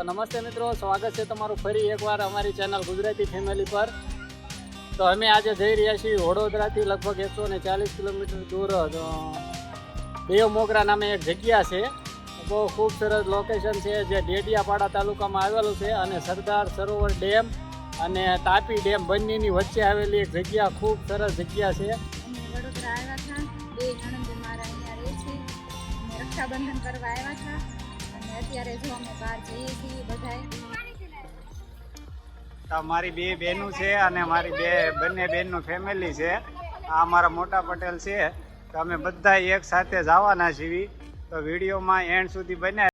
તો નમસ્તે મિત્રો, સ્વાગત છે તમારું ફરી એકવાર અમારી ચેનલ ગુજરાતી ફેમિલી પર. તો અમે આજે જઈ રહ્યા છીએ વડોદરાથી લગભગ એકસો ને ચાલીસ કિલોમીટર દૂર દેવ મોગરા નામે એક જગ્યા છે. બહુ ખૂબ સરસ લોકેશન છે, જે ડેડિયાપાડા તાલુકામાં આવેલું છે અને સરદાર સરોવર ડેમ અને તાપી ડેમ બંનેની વચ્ચે આવેલી એક જગ્યા, ખૂબ સરસ જગ્યા છે. રક્ષાબંધન કરવા આવ્યા હતા. અત્યારે જો અમે બહાર જઈએ છીએ બધાય. મારી બે બહેનો છે અને મારી બે, બંને બહેનનું ફેમિલી છે. આ મારા મોટા પટેલ છે. તો અમે બધા એક સાથે જવાના છીએ. તો વિડીયોમાં એન્ડ સુધી બન્યા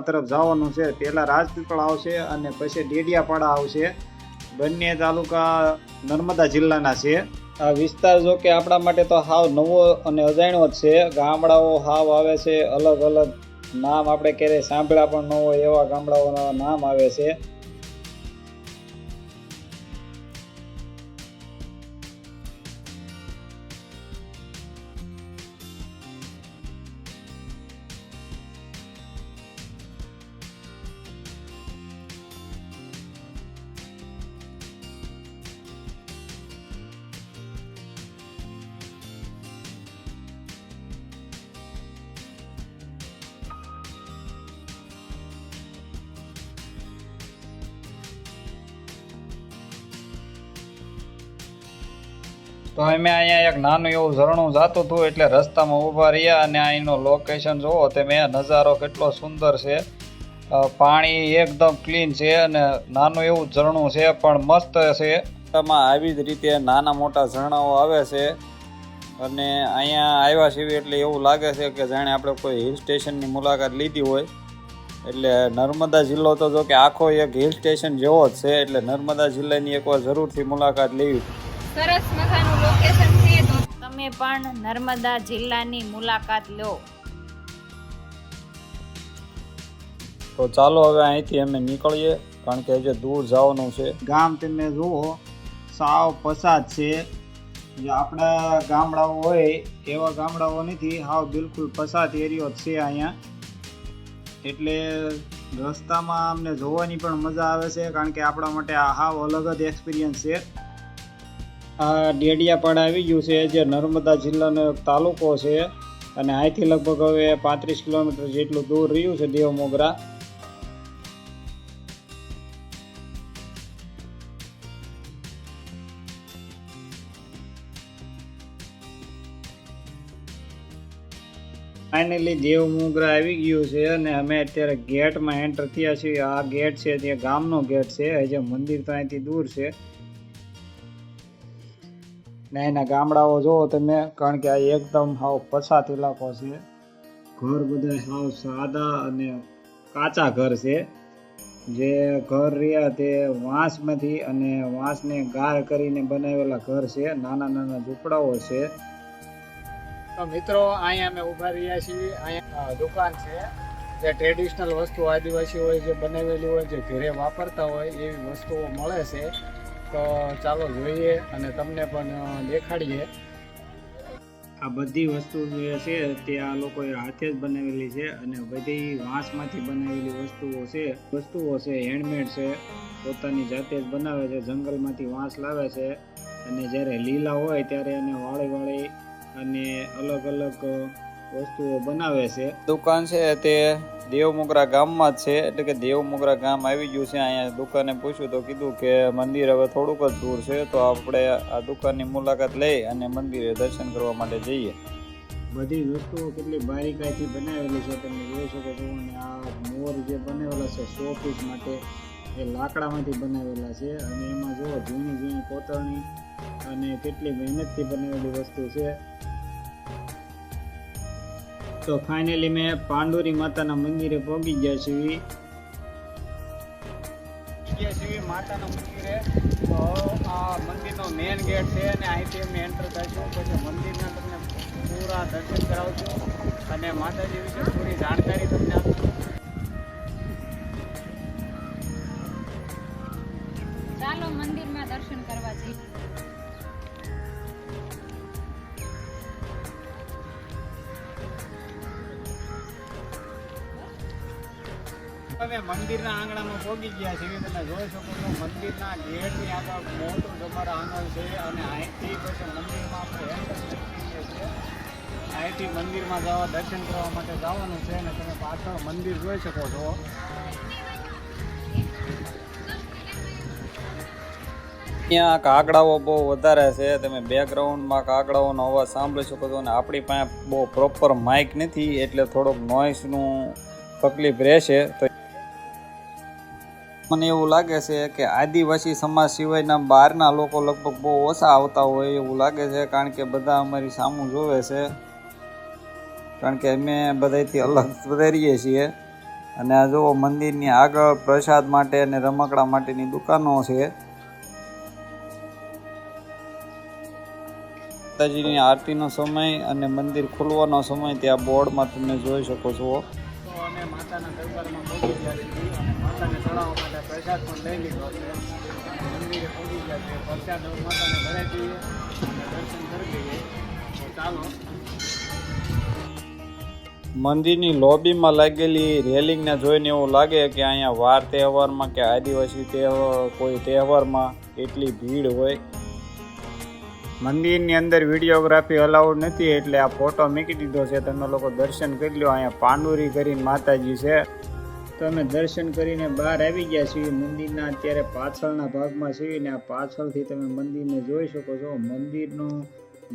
પીપળા તરફ જવાનું છે. પહેલાં રાજપીપળા આવશે અને પછી ડેડિયાપાડા આવશે. બંને તાલુકા નર્મદા જિલ્લાના છે. આ વિસ્તાર જો કે આપણા માટે તો હાવ નવો અને અજાણ્યો જ છે. ગામડાઓ હાવ આવે છે. અલગ અલગ નામ આપણે ક્યારેય સાંભળ્યા પણ ન હોય એવા ગામડાઓના નામ આવે છે. તો અમે અહીંયા એક નાનું એવું ઝરણું જાતું હતું એટલે રસ્તામાં ઊભા રહ્યા અને અહીંનો લોકેશન જોવો તમે નજારો કેટલો સુંદર છે. પાણી એકદમ ક્લીન છે અને નાનું એવું ઝરણું છે પણ મસ્ત છે. રસ્તામાં આવી જ રીતે નાના મોટા ઝરણાઓ આવે છે અને અહીંયા આવ્યા છીએ એટલે એવું લાગે છે કે જાણે આપણે કોઈ હિલ સ્ટેશનની મુલાકાત લીધી હોય. એટલે નર્મદા જિલ્લો તો જો કે આખો એક હિલ સ્ટેશન જેવો જ છે એટલે નર્મદા જિલ્લાની એકવાર જરૂરથી મુલાકાત લેવી. સરસ મજાનું તમે પણ નર્મદા જિલ્લાની મુલાકાત લો. તો ચાલો હવે અહીંથી અમે નીકળીએ કારણ કે હજી દૂર જવાનું છે. ગામ તમે જુઓ સાવ પસાદ છે. જે આપણા ગામડાઓ હોય એવા ગામડાઓ નથી હાવ બિલકુલ પસાદ એરિયો છે અહીંયા. એટલે રસ્તામાં અમને જોવાની પણ મજા આવે છે કારણ કે આપણા માટે આ હાવ અલગ જ એક્સપિરિયન્સ છે. આ ડેડિયાપાડા આવી ગયું છે, જે નર્મદા જિલ્લાનો એક તાલુકો છે. અને અહીંથી લગભગ હવે પાંત્રીસ કિલોમીટર જેટલું દૂર રહ્યું છે દેવમોગરા. ફાઇનલી દેવ મોગરા આવી ગયું છે અને અમે અત્યારે ગેટમાં એન્ટર થયા છીએ. આ ગેટ છે તે ગામનો ગેટ છે. હજી મંદિર તો અહીંથી દૂર છે. ને એના ગામડાઓ જુઓ તમે, કારણ કે આ એકદમ હાવ પછાત ઇલાકો છે. ઘર બધા હાવ સાદા અને કાચા ઘર છે. જે ઘર રહ્યા તે વાંસમાંથી અને વાંસને ગાર કરીને બનાવેલા ઘર છે. નાના નાના ઝૂંપડાઓ છે. તો મિત્રો, અહીંયા અમે ઊભા રહ્યા છીએ. અહીંયા દુકાન છે. જે ટ્રેડિશનલ વસ્તુ હોય, જે બનાવેલી હોય, જે ઘરે વાપરતા હોય, એવી વસ્તુઓ મળે છે. તો ચાલો જોઈએ અને તમને પણ દેખાડીએ. આ બધી વસ્તુ જે છે તે આ લોકોએ હાથે જ બનાવેલી છે અને બધી વાંસમાંથી બનાવેલી વસ્તુઓ છે. વસ્તુઓ છે હેન્ડમેડ છે પોતાની જાતે જ બનાવે છે જંગલમાંથી વાંસ લાવે છે અને જ્યારે લીલા હોય ત્યારે એને વાળી વાળી અને અલગ અલગ વસ્તુઓ બનાવે છે. દુકાન છે તે દેવમોગરા ગામમાં જ છે, એટલે કે દેવમોગરા ગામ આવી ગયું છે. અહીંયા દુકાને પૂછ્યું તો કીધું કે મંદિર હવે થોડુંક જ દૂર છે, તો આપણે આ દુકાનની મુલાકાત લઈ અને મંદિરે દર્શન કરવા માટે જઈએ. બધી વસ્તુઓ કેટલી બારીકાઈથી બનાવેલી છે, તમે જોઈ શકો છો. અને આ મોર જે બનાવેલા છે શો પીસ માટે એ લાકડામાંથી બનાવેલા છે. અને એમાં જુઓ ઝીણી ઝીણી કોતરણી અને કેટલી મહેનતથી બનાવેલી વસ્તુ છે. તો ફાઇનલી મેં પાંડુરી માતાના મંદિરે પહોંચી ગયા છીએ. ગયા છીએ માતાના મંદિરે. આ મંદિરનો મેઇન ગેટ છે અને અહીંથી અમે એન્ટર થઈશું પછી મંદિરના તમને પૂરા દર્શન કરાવશું. અને માતાજી વિશે પૂરી જાણકારી તમને આપશું. ચાલો મંદિરમાં દર્શન કરવા જઈએ. મંદિરના આંગણામાં પહોંચી ગયા છીએ તમે જોઈ શકો છો, મંદિરના ગેટની આગળ મોટું તમારા આંગણ છે અને અહીંથી પછી મંદિરમાં આપણે અહીંથી મંદિરમાં જવા, દર્શન કરવા માટે જવાનું છે અને તમે પાછળ મંદિર જોઈ શકો છો. અહીંયા કાગડાઓ બહુ વધારે છે. તમે બેકગ્રાઉન્ડમાં કાગડાઓનો અવાજ સાંભળી શકો છો અને આપણી પાસે બહુ પ્રોપર માઇક નથી, એટલે થોડોક નોઇસનું તકલીફ રહેશે. તો મને એવું લાગે છે કે આદિવાસી સમાજ સિવાયના બહારના લોકો લગભગ બહુ ઓછા આવતા હોય એવું લાગે છે, કારણ કે બધા અમારી સામું જોવે છે. કારણ કે અમે બધાથી અલગ વધારીએ છીએ. અને આ જુઓ, મંદિરની આગળ પ્રસાદ માટે અને રમકડા માટેની દુકાનો છે. માતાજીની આરતીનો સમય અને મંદિર ખુલવાનો સમય ત્યાં બોર્ડમાં તમે જોઈ શકો છો. માતાના દરબારમાં મંદિરની લોબીમાં લાગેલી રેલિંગને જોઈને એવું લાગે કે અહીંયા વાર તહેવારમાં કે આદિવાસી તહેવાર કોઈ તહેવારમાં એટલી ભીડ હોય. મંદિરની અંદર વિડીયોગ્રાફી અલાઉડ નથી, એટલે આ ફોટો મૂકી દીધો છે. તમે લોકો દર્શન કરી લો અહીંયા પાંડુરી કરીને માતાજી છે. તો અમે દર્શન કરીને બહાર આવી ગયા છીએ. મંદિરના અત્યારે પાછળના ભાગમાં છીએ ને આ પાછળથી તમે મંદિરને જોઈ શકો છો. મંદિરનું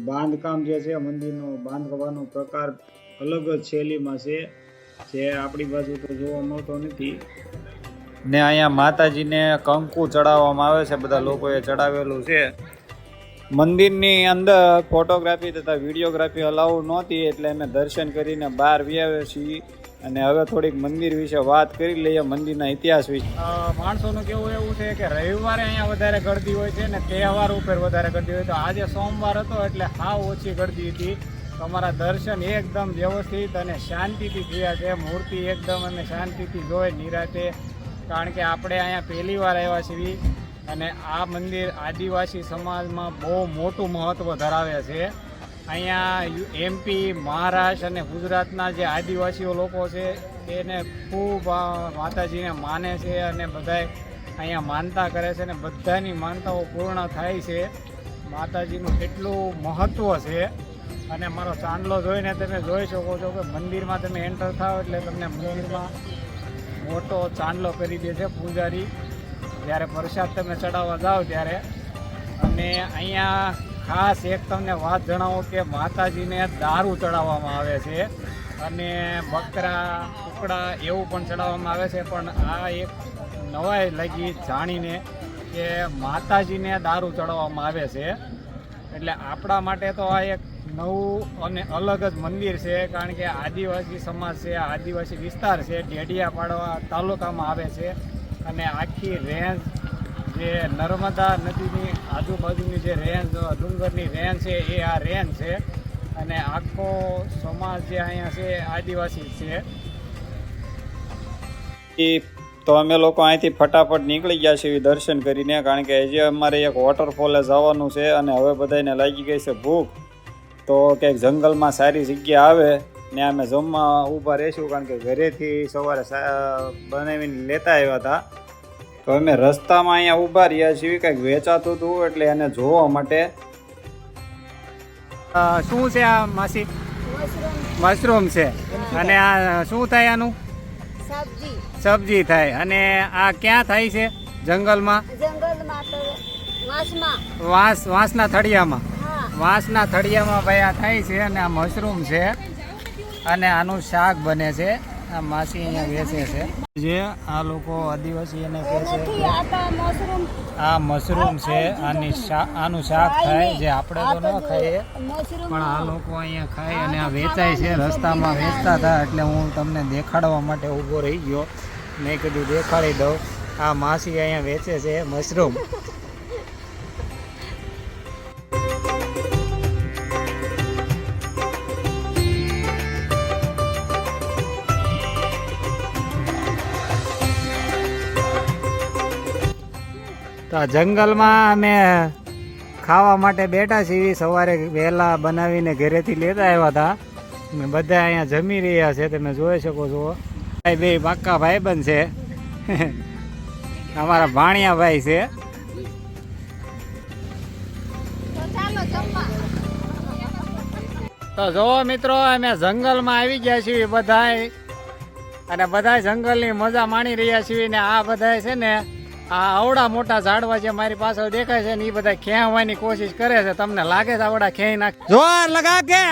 બાંધકામ જે છે, મંદિરનો બાંધવાનો પ્રકાર અલગ જ શૈલીમાં છે. જે આપણી બાજુ તો જોવા મળતો નથી. ને અહીંયા માતાજીને કંકુ ચડાવવામાં આવે છે. બધા લોકોએ ચડાવેલું છે. મંદિરની અંદર ફોટોગ્રાફી તથા વિડીયોગ્રાફી અલાઉડ નહોતી એટલે અમે દર્શન કરીને બહાર વ્યાવ્યા છીએ. અને હવે થોડીક મંદિર વિશે વાત કરી લઈએ, મંદિરના ઇતિહાસ વિશે. માણસોનું કેવું એવું છે કે રવિવારે અહીંયા વધારે ગરદી હોય છે ને તહેવાર ઉપર વધારે ગરદી હોય તો આજે સોમવાર હતો એટલે હાવ ઓછી ગરદી હતી. તમારા દર્શન એકદમ વ્યવસ્થિત અને શાંતિથી થયા છે. મૂર્તિ એકદમ અને શાંતિથી જોઈ નિરાતે. કારણ કે આપણે અહીંયા પહેલી વાર આવ્યા છીએ અને આ મંદિર આદિવાસી સમાજમાં બહુ મોટું મહત્ત્વ ધરાવે છે. અહીંયા એમપી, મહારાષ્ટ્ર અને ગુજરાતના જે આદિવાસીઓ લોકો છે એને ખૂબ માતાજીને માને છે અને બધાય અહીંયા માનતા કરે છે અને બધાની માનતાઓ પૂર્ણ થાય છે. માતાજીનું કેટલું મહત્ત્વ છે અને મારો ચાંદલો જોઈને તમે જોઈ શકો છો કે મંદિરમાં તમે એન્ટર થાઓ એટલે તમને મંદિરમાં મોટો ચાંદલો કરી દે છે પૂજારી. જ્યારે પ્રસાદ તમે ચડાવવા જાઓ ત્યારે. અને અહીંયા ખાસ એક તમને વાત જણાવો કે માતાજીને દારૂ ચડાવવામાં આવે છે અને બકરા, કુકડા એવું પણ ચડાવવામાં આવે છે, પણ આ એક નવાઈ લાગી જાણીને કે માતાજીને દારૂ ચડાવવામાં આવે છે. એટલે આપણા માટે તો આ એક નવું અને અલગ જ મંદિર છે, કારણ કે આદિવાસી સમાજ છે, આદિવાસી વિસ્તાર છે, ડેડિયાપાડા તાલુકામાં આવે છે અને આખી રેન્જ જે નર્મદા નદીની આજુબાજુની જે રેન્જ, ડુંગરની રેન્જ છે, એ આ રેન્જ છે. અને આખો સમાજ જે અહીંયા છે આદિવાસી છે. તો અમે લોકો અહીંથી ફટાફટ નીકળી ગયા છીએ દર્શન કરીને, કારણ કે હજી અમારે એક વોટરફોલે જવાનું છે અને હવે બધાને લાગી ગઈ છે ભૂખ. તો કંઈક જંગલમાં સારી જગ્યા આવે, ને અમે જમવા ઊભા રહીશું, કારણ કે ઘરેથી સવારે બનાવીને લેતા આવ્યા હતા. તો અમે રસ્તામાં અહીંયા ઊભા રહ્યા છીએ કંઈક વેચાતું હતું એટલે એને જોવા માટે. શું છે આ માસી? મશરૂમ છે. અને આ શું થાય આનું? સબ્જી. થાય. અને આ ક્યાં થાય છે? જંગલમાં? જંગલમાં વાંસ વાંસના થળિયામાં. વાંસના થળિયામાં ભાઈ આ થાય છે અને આ મશરૂમ છે. અને આનું શાક બને છે. આ માસી અહીંયા વેચે છે. જે આ લોકો આદિવાસી એને કહે છે આ મશરૂમ. છે આની આનું શાક થાય જે આપણે તો ન ખાઈએ પણ આ લોકો અહીંયા ખાય અને આ વેચાય છે રસ્તામાં વેચતા હતા એટલે હું તમને દેખાડવા માટે ઊભો રહી ગયો. મેં કીધું દેખાડી દઉં. આ માસી અહીંયા વેચે છે મશરૂમ. તો જંગલમાં અમે ખાવા માટે બેઠા છીએ. સવારે વહેલા બનાવીને ઘરેથી લેતા આવ્યા હતા. ને બધા અહીંયા જમી રહ્યા છે, તમે જોઈ શકો છો. ભાઈ બે પાક્કા ભાઈબંધ છે. અમારા ભાણિયા ભાઈ છે. તો જોવો મિત્રો, અમે જંગલમાં આવી ગયા છીએ બધાય. અને બધા જંગલની મજા માણી રહ્યા છીએ ને આ બધા છે ને આ આવડા મોટા ઝાડવા જે મારી પાછળ દેખાય છે ને એ બધા ખેંચવાની કોશિશ કરે છે. તમને લાગે છે આવડા ખેંચી નાખ? જોર લગા કે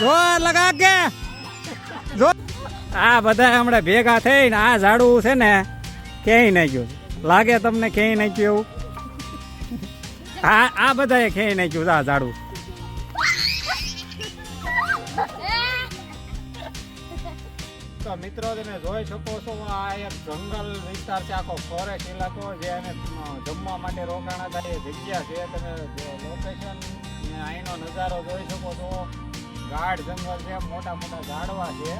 જોર લગા કે આ બધા હમણાં ભેગા થઈને આ ઝાડવું છે ને, ખેંચી નાખ્યું લાગે તમને ખેંચી નાખ્યું એવું? આ આ બધાએ ખેંચી નાખ્યું આ ઝાડવું. તો મિત્રો તમે જોઈ શકો છો, આ એક જંગલ વિસ્તાર છે, આખો ફોરેસ્ટ ઇલાકો જે એને જમવા માટે રોકાણા થાય એ જગ્યા છે, તમે લોકેશન ને અહીંનો નજારો જોઈ શકો છો. ગાઢ જંગલ છે, મોટા મોટા ઝાડવા છે.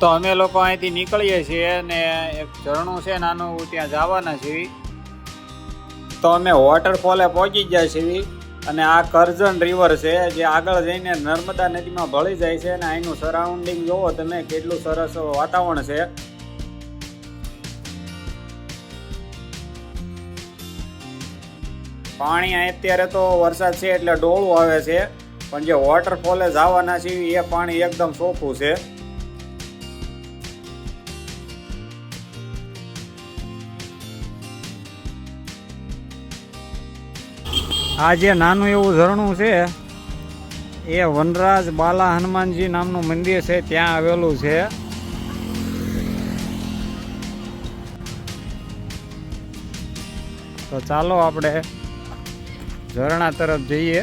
તો અમે લોકો અહીંથી નીકળીએ છીએ અને એક ઝરણું છે, નાનું, ત્યાં જવાના છીએ. તો અમે વોટરફોલે પહોંચી ગયા છીએ. અને આ કરજણ રિવર છે, જે આગળ જઈને નર્મદા નદીમાં ભળી જાય છે અને અહીંનું સરાઉન્ડિંગ જોવો તમે કેટલું સરસ વાતાવરણ છે. પાણી અત્યારે તો વરસાદ છે એટલે ડોળું આવે છે, પણ જે વોટરફોલે જવાના છે એ પાણી એકદમ ચોખ્ખું છે. આ જે નાનું એવું ઝરણું છે, એ વનરાજ બાલા હનુમાનજી નામનું મંદિર છે, ત્યાં આવેલું છે. તો ચાલો આપણે ઝરણા તરફ જઈએ.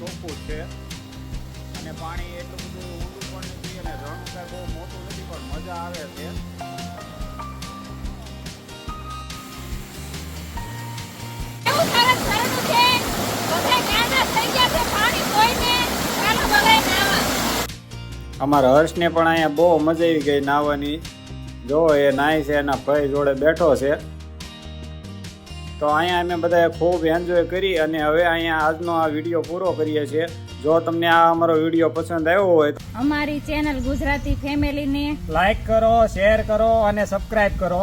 ચોખ્ખું છે. અને પાણી એટલું બધું ઊંડું પણ નથી અને રણ કાંઈ બહુ મોટું નથી પણ મજા આવે છે. એવું સરસ સરસ છે. બધા ગાંડા થઈ ગયા છે પાણી જોઈને ચાલો બધાય નાવા અમારા હર્ષને પણ અહીંયા બહુ મજા આવી ગઈ નાહવાની જો એ નાય છે એના ભાઈ જોડે બેઠો છે. તો અહીંયા અમે બધાએ ખૂબ એન્જોય કરી અને હવે અહીંયા આજનો આ વીડિયો પૂરો કરીએ છીએ. જો તમને આ અમારો વીડિયો પસંદ આવ્યો હોય અમારી ચેનલ ગુજરાતી ફેમિલીને લાઈક કરો શેર કરો અને સબસ્ક્રાઈબ કરો.